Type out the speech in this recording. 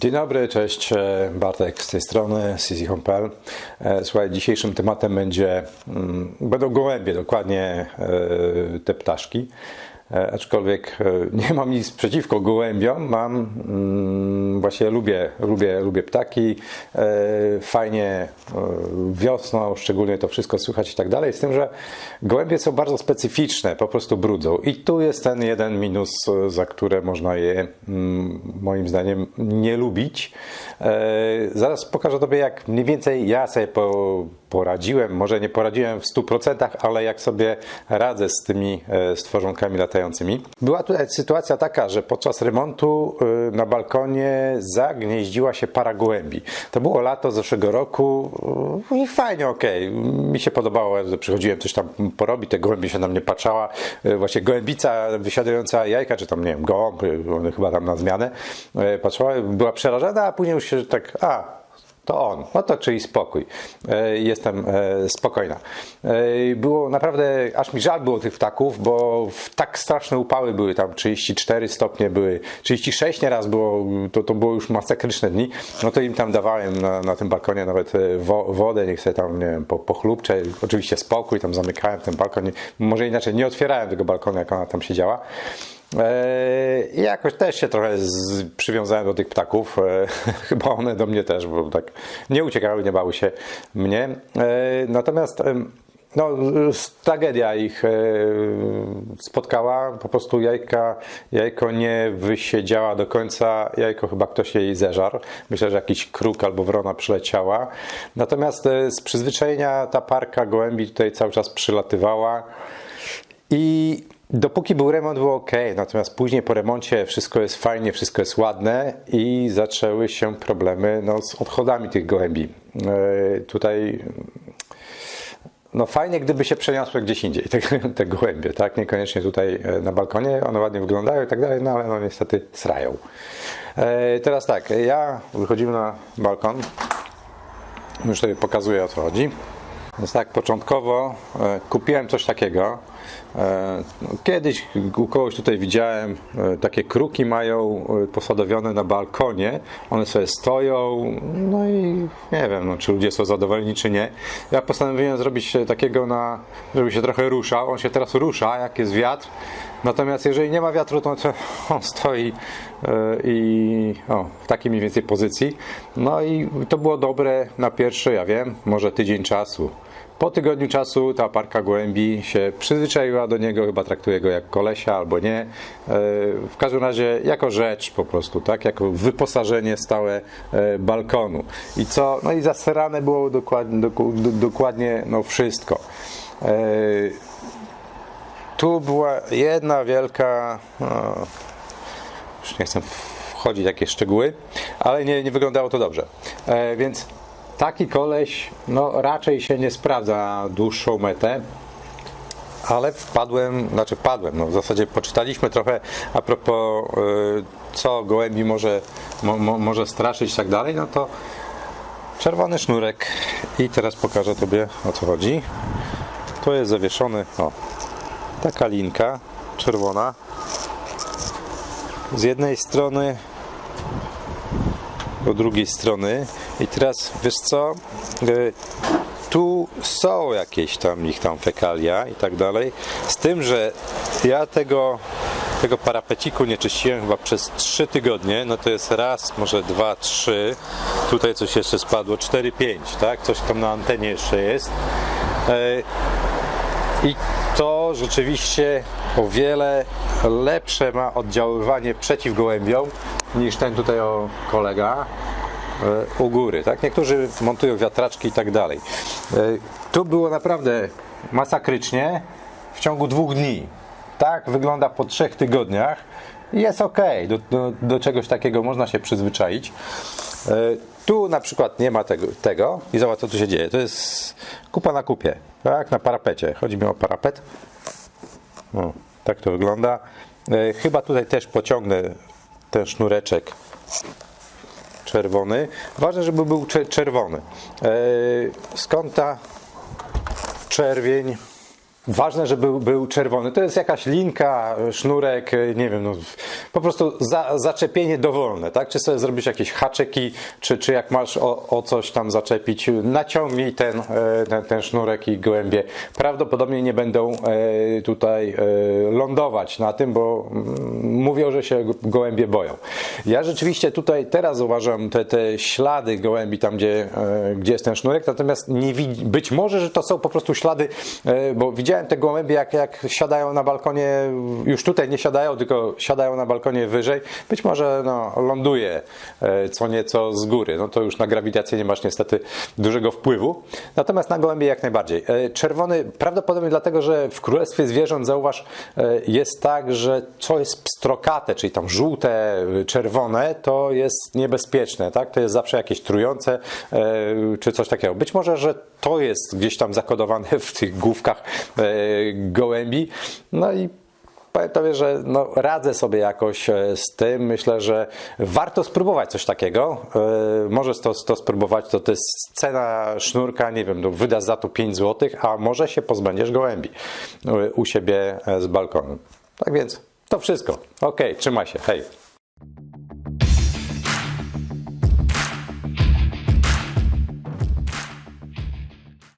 Dzień dobry, cześć, e, Bartek z tej strony, CZ.pl. E, Słuchaj, dzisiejszym tematem będzie, mm, będą gołębie, dokładnie e, te ptaszki. E, Aczkolwiek e, nie mam nic przeciwko gołębiom, mam, mm, właśnie lubię, lubię, lubię ptaki, e, fajnie wiosną, szczególnie to wszystko słychać i tak dalej, z tym, że gołębie są bardzo specyficzne, po prostu brudzą. I tu jest ten jeden minus, za które można je mm, moim zdaniem nie lubić. Zaraz pokażę Tobie, jak mniej więcej ja sobie po, poradziłem. Może nie poradziłem w 100%, ale jak sobie radzę z tymi stworzonkami latającymi. Była tutaj sytuacja taka, że podczas remontu e, na balkonie zagnieździła się para gołębi. To było lato zeszłego roku e, i fajnie, okej. Mi się podobało, że przychodziłem coś tam porobić, te gołębie się na mnie patrzała. E, Właśnie gołębica wysiadująca jajka, czy tam, nie wiem, gołąb, chyba tam na zmianę, patrzała, była przerażona, a później już się tak, a, to on. No to czyli spokój. E, Jestem e, spokojna. E, Było naprawdę, aż mi żal było tych ptaków, bo tak straszne upały były tam 34 stopnie, były 36 nieraz było, to, to było już masakryczne dni. No to im tam dawałem na, na tym balkonie nawet wo, wodę, niech sobie tam, nie wiem, po, pochlubcze. Oczywiście spokój, tam zamykałem ten balkon. Może inaczej, nie otwierałem tego balkonu, jak ona tam siedziała. E, I jakoś też się trochę z, przywiązałem do tych ptaków. E, Chyba one do mnie też, bo tak nie uciekały, nie bały się mnie. E, Natomiast no, tragedia ich spotkała. Po prostu jajka, jajko nie wysiedziała do końca. Jajko chyba ktoś jej zeżarł. Myślę, że jakiś kruk albo wrona przyleciała. Natomiast z przyzwyczajenia ta parka gołębi tutaj cały czas przylatywała. I dopóki był remont, było ok, natomiast później po remoncie wszystko jest fajnie, wszystko jest ładne i zaczęły się problemy no, z odchodami tych gołębi. E, tutaj no fajnie, gdyby się przeniosły gdzieś indziej te, te gołębie, tak? Niekoniecznie tutaj e, na balkonie, one ładnie wyglądają i tak dalej, no ale no niestety srają. E, teraz tak, ja wychodzimy na balkon. Już tutaj pokazuję o co chodzi. Więc tak, początkowo e, kupiłem coś takiego. E, kiedyś u kogoś tutaj widziałem, e, takie kruki mają posadowione na balkonie. One sobie stoją, no i nie wiem, no, czy ludzie są zadowoleni, czy nie. Ja postanowiłem zrobić takiego, na, żeby się trochę ruszał. On się teraz rusza, jak jest wiatr. Natomiast jeżeli nie ma wiatru, to on stoi e, i o, w takiej mniej więcej pozycji. No i to było dobre na pierwszy, ja wiem, może tydzień czasu. Po tygodniu czasu ta parka gołębi się przyzwyczaiła do niego, chyba traktuje go jak kolesia albo nie. E, W każdym razie jako rzecz po prostu, tak? Jako wyposażenie stałe e, balkonu. I co? No i zaserane było dokładnie, dokładnie no wszystko. Tu była jedna wielka. No, już nie chcę wchodzić w jakieś szczegóły, ale nie, nie wyglądało to dobrze. E, więc taki koleś no, raczej się nie sprawdza na dłuższą metę. Ale wpadłem, znaczy wpadłem, no w zasadzie poczytaliśmy trochę a propos e, co gołębi może, mo, mo, może straszyć i tak dalej, no to czerwony sznurek i teraz pokażę Tobie o co chodzi. Tu jest zawieszony, o, taka linka czerwona. Z jednej strony do drugiej strony. I teraz wiesz co? Y, Tu są jakieś tam ich tam fekalia i tak dalej. Z tym, że ja tego tego parapeciku nie czyściłem chyba przez 3 tygodnie, no to jest raz, może dwa, trzy. Tutaj coś jeszcze spadło, 4, 5, tak? Coś tam na antenie jeszcze jest. E, i to rzeczywiście o wiele lepsze ma oddziaływanie przeciw gołębiom niż ten tutaj o kolega e, u góry. Tak? Niektórzy montują wiatraczki i tak dalej. E, Tu było naprawdę masakrycznie w ciągu dwóch dni. Tak wygląda po trzech tygodniach. Jest ok, do, do, do czegoś takiego można się przyzwyczaić. E, Tu na przykład nie ma tego, tego i zobacz co tu się dzieje. To jest kupa na kupie, tak? Na parapecie. Chodzi mi o parapet. O, tak to wygląda. E, Chyba tutaj też pociągnę ten sznureczek czerwony. Ważne, żeby był cze- czerwony. E, Skąd ta czerwień? Ważne, żeby był, był czerwony. To jest jakaś linka, sznurek, nie wiem, no, po prostu za, zaczepienie dowolne, tak? Czy sobie zrobisz jakieś haczyki, czy, czy jak masz o, o coś tam zaczepić, naciągnij ten, e, ten, ten sznurek i gołębie prawdopodobnie nie będą e, tutaj e, lądować na tym, bo mm, mówią, że się gołębie boją. Ja rzeczywiście tutaj teraz uważam te, te ślady gołębi tam, gdzie, gdzie jest ten sznurek, natomiast nie być może, że to są po prostu ślady, bo widziałem te gołębie, jak, jak siadają na balkonie, już tutaj nie siadają, tylko siadają na balkonie wyżej, być może no, ląduje e, co nieco z góry, no to już na grawitację nie masz niestety dużego wpływu, natomiast na gołębie jak najbardziej. E, Czerwony prawdopodobnie dlatego, że w Królestwie Zwierząt, zauważ, e, jest tak, że co jest pstrokate, czyli tam żółte, czerwone, to jest niebezpieczne, tak? To jest zawsze jakieś trujące czy coś takiego. Być może, że to jest gdzieś tam zakodowane w tych główkach gołębi. No i powiem tobie, że no, radzę sobie jakoś e, z tym. Myślę, że warto spróbować coś takiego. E, Możesz to, to spróbować, to, to jest cena sznurka, nie wiem, no, wydasz za to 5 zł, a może się pozbędziesz gołębi e, u siebie e, z balkonu. Tak więc to wszystko. Ok, trzymaj się, hej.